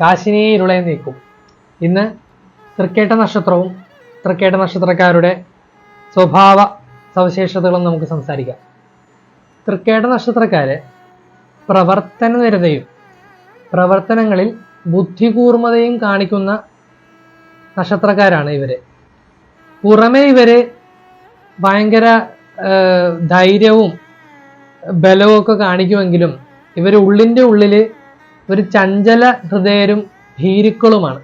കാശിനിയെ ഇരുളെ നീക്കും. ഇന്ന് തൃക്കേട്ട നക്ഷത്രവും തൃക്കേട്ട നക്ഷത്രക്കാരുടെ സ്വഭാവ സവിശേഷതകളും നമുക്ക് സംസാരിക്കാം. തൃക്കേട്ട നക്ഷത്രക്കാര് പ്രവർത്തന നിരതയും പ്രവർത്തനങ്ങളിൽ ബുദ്ധികൂർമ്മതയും കാണിക്കുന്ന നക്ഷത്രക്കാരാണ് ഇവർ. പുറമെ ഇവർ ഭയങ്കര ധൈര്യവും ബലവും ഒക്കെ കാണിക്കുമെങ്കിലും ഇവർ ഉള്ളിന്റെ ഉള്ളിൽ ഒരു ചഞ്ചല ഹൃദയരും ഭീരുക്കളുമാണ്.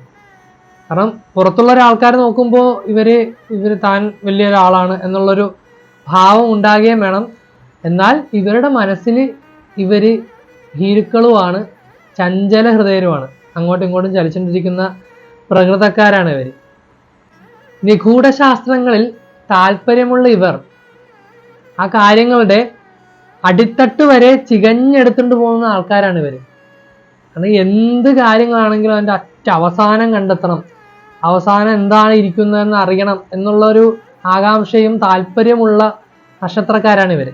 കാരണം പുറത്തുള്ള ഒരാൾക്കാർ നോക്കുമ്പോൾ ഇവർ ഇവർ താൻ വലിയ വലിയൊരാളാണ് എന്നുള്ളൊരു ഭാവം ഉണ്ടാകുകയും വേണം. എന്നാൽ ഇവരുടെ മനസ്സിൽ ഇവർ ഭീരുക്കളുമാണ് ചഞ്ചല ഹൃദയരുമാണ്. അങ്ങോട്ടും ഇങ്ങോട്ടും ചലിച്ചുകൊണ്ടിരിക്കുന്ന പ്രകൃതക്കാരാണ് ഇവർ നിഗൂഢശാസ്ത്രങ്ങളിൽ താല്പര്യമുള്ള ഇവർ ആ കാര്യങ്ങളുടെ അടിത്തട്ട് വരെ ചികഞ്ഞെടുത്തുകൊണ്ട് പോകുന്ന ആൾക്കാരാണ് ഇവർ കാരണം എന്ത് കാര്യങ്ങളാണെങ്കിലും അതിന്റെ അറ്റ അവസാനം കണ്ടെത്തണം. അവസാനം എന്താണ് ഇരിക്കുന്നതെന്ന് അറിയണം എന്നുള്ളൊരു ആകാംക്ഷയും താല്പര്യമുള്ള നക്ഷത്രക്കാരാണ് ഇവർ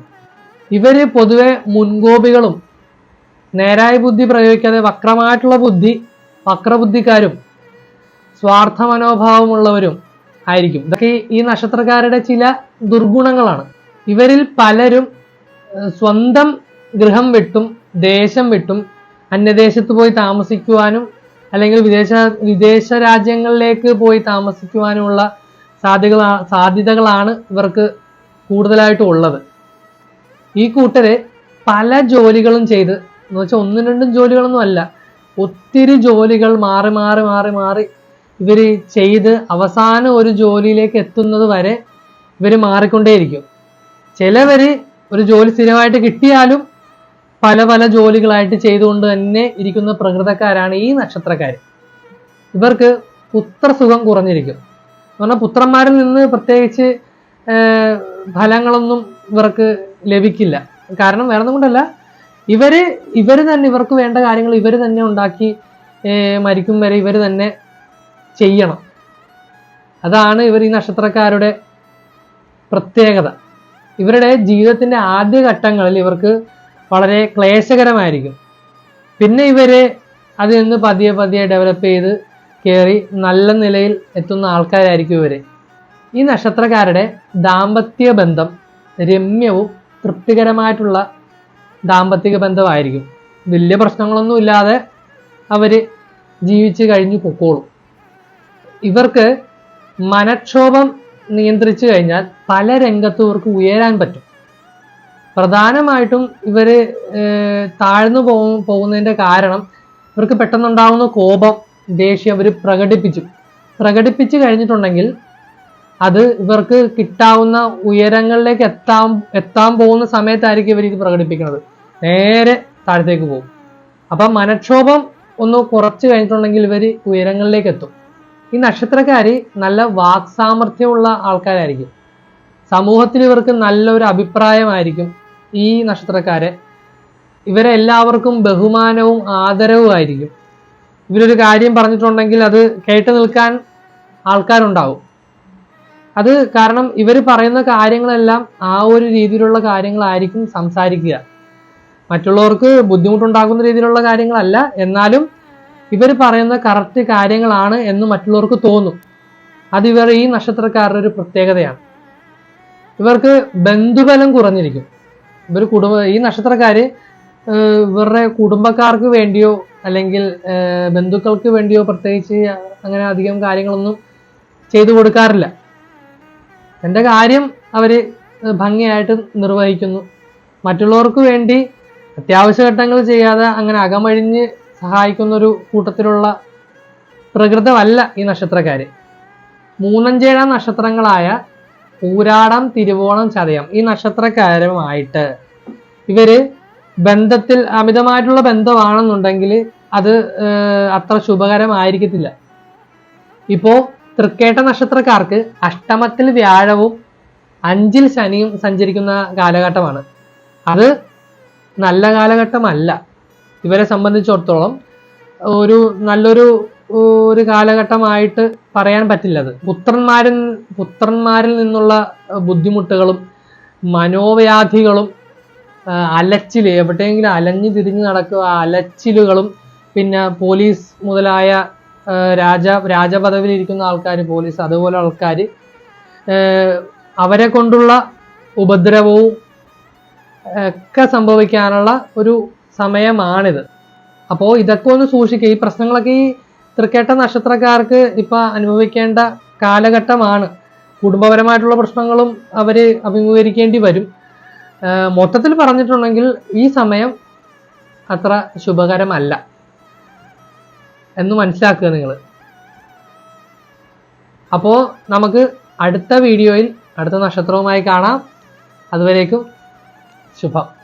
ഇവർ പൊതുവെ മുൻകോപികളും നേരായ ബുദ്ധി പ്രയോഗിക്കാതെ വക്രമായിട്ടുള്ള ബുദ്ധി വക്രബുദ്ധിക്കാരും സ്വാർത്ഥ മനോഭാവമുള്ളവരും ആയിരിക്കും. ഇതൊക്കെ ഈ നക്ഷത്രക്കാരുടെ ചില ദുർഗുണങ്ങളാണ്. ഇവരിൽ പലരും സ്വന്തം ഗൃഹം വിട്ടും ദേശം വിട്ടും അന്യദേശത്ത് പോയി താമസിക്കുവാനും അല്ലെങ്കിൽ വിദേശ വിദേശ രാജ്യങ്ങളിലേക്ക് പോയി താമസിക്കുവാനുമുള്ള സാധ്യത സാധ്യതകളാണ് ഇവർക്ക് കൂടുതലായിട്ടും ഉള്ളത്. ഈ കൂട്ടരെ പല ജോലികളും ചെയ്ത് എന്ന് വെച്ചാൽ ഒന്നും രണ്ടും ജോലികളൊന്നും അല്ല ഒത്തിരി ജോലികൾ മാറി മാറി മാറി മാറി ഇവർ ചെയ്ത് അവസാനം ഒരു ജോലിയിലേക്ക് എത്തുന്നത് വരെ ഇവർ മാറിക്കൊണ്ടേയിരിക്കും. ചിലവര് ഒരു ജോലി സ്ഥിരമായിട്ട് കിട്ടിയാലും പല പല ജോലികളായിട്ട് ചെയ്തുകൊണ്ട് തന്നെ ഇരിക്കുന്ന പ്രകൃതക്കാരാണ് ഈ നക്ഷത്രക്കാർ ഇവർക്ക് പുത്രസുഖം കുറഞ്ഞിരിക്കും. എന്ന് പറഞ്ഞാൽ പുത്രന്മാരിൽ നിന്ന് പ്രത്യേകിച്ച് ഫലങ്ങളൊന്നും ഇവർക്ക് ലഭിക്കില്ല. കാരണം വേറൊന്നും കൊണ്ടല്ല ഇവർ ഇവർ തന്നെ ഇവർക്ക് വേണ്ട കാര്യങ്ങൾ ഇവർ തന്നെ ഉണ്ടാക്കി മരിക്കും വരെ ഇവർ തന്നെ ചെയ്യണം. അതാണ് ഇവർ ഈ നക്ഷത്രക്കാരുടെ പ്രത്യേകത. ഇവരുടെ ജീവിതത്തിന്റെ ആദ്യ ഘട്ടങ്ങളിൽ ഇവർക്ക് വളരെ ക്ലേശകരമായിരിക്കും. പിന്നെ ഇവർ അതിൽ നിന്ന് പതിയെ പതിയെ ഡെവലപ്പ് ചെയ്ത് കയറി നല്ല നിലയിൽ എത്തുന്ന ആൾക്കാരായിരിക്കും ഇവർ. ഈ നക്ഷത്രക്കാരുടെ ദാമ്പത്യ ബന്ധം രമ്യവും തൃപ്തികരമായിട്ടുള്ള ദാമ്പത്യ ബന്ധമായിരിക്കും. വലിയ പ്രശ്നങ്ങളൊന്നും ഇല്ലാതെ അവർ ജീവിച്ച് കഴിഞ്ഞു പൊക്കോളും. ഇവർക്ക് മനക്ഷോഭം നിയന്ത്രിച്ചു കഴിഞ്ഞാൽ പല രംഗത്തും ഇവർക്ക് ഉയരാൻ പറ്റും. പ്രധാനമായിട്ടും ഇവർ താഴ്ന്നു പോ പോകുന്നതിന്റെ കാരണം ഇവർക്ക് പെട്ടെന്നുണ്ടാകുന്ന കോപം ദേഷ്യം അവർ പ്രകടിപ്പിച്ചു. പ്രകടിപ്പിച്ചു കഴിഞ്ഞിട്ടുണ്ടെങ്കിൽ അത് ഇവർക്ക് കിട്ടാവുന്ന ഉയരങ്ങളിലേക്ക് എത്താൻ എത്താൻ പോകുന്ന സമയത്തായിരിക്കും ഇവർ ഇത് പ്രകടിപ്പിക്കുന്നത്. നേരെ താഴത്തേക്ക് പോകും. അപ്പം മനക്ഷോഭം ഒന്ന് കുറച്ച് കഴിഞ്ഞിട്ടുണ്ടെങ്കിൽ ഇവർ ഉയരങ്ങളിലേക്ക് എത്തും. ഈ നക്ഷത്രക്കാർ നല്ല വാക്സാമർഥ്യമുള്ള ആൾക്കാരായിരിക്കും. സമൂഹത്തിൽ ഇവർക്ക് നല്ലൊരു അഭിപ്രായമായിരിക്കും. ഈ നക്ഷത്രക്കാരെ ഇവരെ എല്ലാവർക്കും ബഹുമാനവും ആദരവും ആയിരിക്കും. ഇവരൊരു കാര്യം പറഞ്ഞിട്ടുണ്ടെങ്കിൽ അത് കേട്ടു നിൽക്കാൻ ആൾക്കാരുണ്ടാവും. അത് കാരണം ഇവർ പറയുന്ന കാര്യങ്ങളെല്ലാം ആ ഒരു രീതിയിലുള്ള കാര്യങ്ങളായിരിക്കും സംസാരിക്കുക. മറ്റുള്ളവർക്ക് ബുദ്ധിമുട്ടുണ്ടാകുന്ന രീതിയിലുള്ള കാര്യങ്ങളല്ല. എന്നാലും ഇവർ പറയുന്ന കറക്റ്റ് കാര്യങ്ങളാണ് എന്ന് മറ്റുള്ളവർക്ക് തോന്നും. അത് ഇവർ ഈ നക്ഷത്രക്കാരുടെ ഒരു പ്രത്യേകതയാണ്. ഇവർക്ക് ബന്ധുബലം കുറഞ്ഞിരിക്കും. ഇവർ കുടുംബ ഈ നക്ഷത്രക്കാര് ഇവരുടെ കുടുംബക്കാർക്ക് വേണ്ടിയോ അല്ലെങ്കിൽ ബന്ധുക്കൾക്ക് വേണ്ടിയോ പ്രത്യേകിച്ച് അങ്ങനെ അധികം കാര്യങ്ങളൊന്നും ചെയ്തു കൊടുക്കാറില്ല. എന്റെ കാര്യം അവർ ഭംഗിയായിട്ട് നിർവഹിക്കുന്നു. മറ്റുള്ളവർക്ക് വേണ്ടി അത്യാവശ്യ ഘട്ടങ്ങൾ ചെയ്യാതെ അങ്ങനെ അകമഴിഞ്ഞ് സഹായിക്കുന്ന ഒരു കൂട്ടത്തിലുള്ള പ്രകൃതമല്ല ഈ നക്ഷത്രക്കാര്. മൂന്നഞ്ചേഴാം നക്ഷത്രങ്ങളായ പൂരാടം തിരുവോണം ചതയം ഈ നക്ഷത്രക്കാരുമായിട്ട് ഇവർ ബന്ധത്തിൽ അമിതമായിട്ടുള്ള ബന്ധമാണെന്നുണ്ടെങ്കിൽ അത് അത്ര ശുഭകരമായിരിക്കത്തില്ല. ഇപ്പോ തൃക്കേട്ട നക്ഷത്രക്കാർക്ക് അഷ്ടമത്തിൽ വ്യാഴവും അഞ്ചിൽ ശനിയും സഞ്ചരിക്കുന്ന കാലഘട്ടമാണ്. അത് നല്ല കാലഘട്ടമല്ല. ഇവരെ സംബന്ധിച്ചിടത്തോളം ഒരു നല്ലൊരു ഒരു കാലഘട്ടമായിട്ട് പറയാൻ പറ്റില്ലത്. പുത്രന്മാരിൽ പുത്രന്മാരിൽ നിന്നുള്ള ബുദ്ധിമുട്ടുകളും മനോവ്യാധികളും അലച്ചിൽ എവിടെയെങ്കിലും അലഞ്ഞു തിരിഞ്ഞു നടക്കുക അലച്ചിലുകളും പിന്നെ പോലീസ് മുതലായ രാജ രാജ രാജപദവിയിലിരിക്കുന്ന ആൾക്കാർ പോലീസ് അതുപോലെ ആൾക്കാർ അവരെ കൊണ്ടുള്ള ഉപദ്രവവും ഒക്കെ സംഭവിക്കാനുള്ള ഒരു സമയമാണിത്. അപ്പോൾ ഇതൊക്കെ ഒന്ന് സൂക്ഷിക്കുക. ഈ പ്രശ്നങ്ങളൊക്കെ ഈ തൃക്കേട്ട നക്ഷത്രക്കാർക്ക് ഇപ്പൊ അനുഭവിക്കേണ്ട കാലഘട്ടമാണ്. കുടുംബപരമായിട്ടുള്ള പ്രശ്നങ്ങളും അവർ അഭിമുഖീകരിക്കേണ്ടി വരും. മൊത്തത്തിൽ പറഞ്ഞിട്ടുണ്ടെങ്കിൽ ഈ സമയം അത്ര ശുഭകരമല്ല. എന്ന് മനസ്സിലാക്കുക നിങ്ങൾ അപ്പോൾ നമുക്ക് അടുത്ത വീഡിയോയിൽ അടുത്ത നക്ഷത്രവുമായി കാണാം. അതുവരേക്കും ശുഭം.